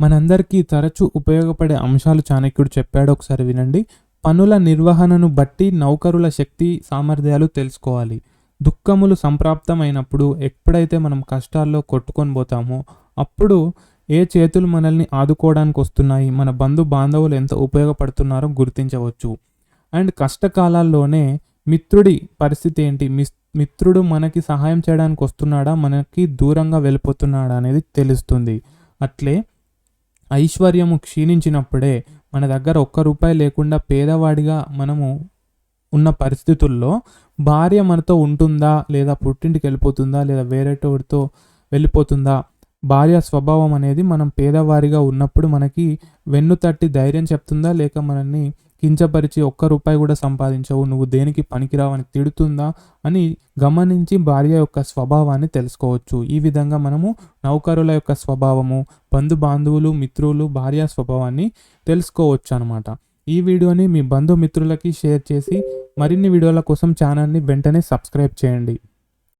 మనందరికీ తరచూ ఉపయోగపడే అంశాలు చాణక్యుడు చెప్పాడు. ఒకసారి వినండి. పనుల నిర్వహణను బట్టి నౌకరుల శక్తి సామర్థ్యాలు తెలుసుకోవాలి. దుఃఖములు సంప్రాప్తమైనప్పుడు ఎప్పుడైతే మనం కష్టాల్లో కొట్టుకొని పోతామో అప్పుడు ఏ చేతులు మనల్ని ఆదుకోవడానికి వస్తున్నాయి? మన బంధు బాంధవులు ఎంత ఉపయోగపడుతున్నారో గుర్తించవచ్చు. అండ్ కష్టకాలాల్లోనే మిత్రుడి పరిస్థితి ఏంటి? మిస్ మిత్రుడు మనకి సహాయం చేయడానికి వస్తున్నాడా? మనకి దూరంగా వెళ్ళిపోతున్నాడా అనేది తెలుస్తుంది. అట్లే ఐశ్వర్యము క్షీణించినప్పుడే మన దగ్గర ఒక్క రూపాయి లేకుండా పేదవాడిగా మనము ఉన్న పరిస్థితుల్లో భార్య మనతో ఉంటుందా లేదా పుట్టింటికి వెళ్ళిపోతుందా లేదా వేరేటోడితో వెళ్ళిపోతుందా? భార్య స్వభావం అనేది మనం పేదవారిగా ఉన్నప్పుడు మనకి వెన్ను తట్టి ధైర్యం చెప్తుందా లేక మనల్ని కించపరిచి ఒక్క రూపాయి కూడా సంపాదించవు. నువ్వు దేనికి పనికిరావని తిడుతుందా అని గమనించి భార్య యొక్క స్వభావాన్ని తెలుసుకోవచ్చు. ఈ విధంగా మనము నౌకరుల యొక్క స్వభావము బంధు బాంధువులు మిత్రులు భార్య స్వభావాన్ని తెలుసుకోవచ్చు అనమాట ఈ వీడియోని మీ బంధుమిత్రులకి షేర్ చేసి మరిన్ని వీడియోల కోసం ఛానల్ని వెంటనే సబ్స్క్రైబ్ చేయండి.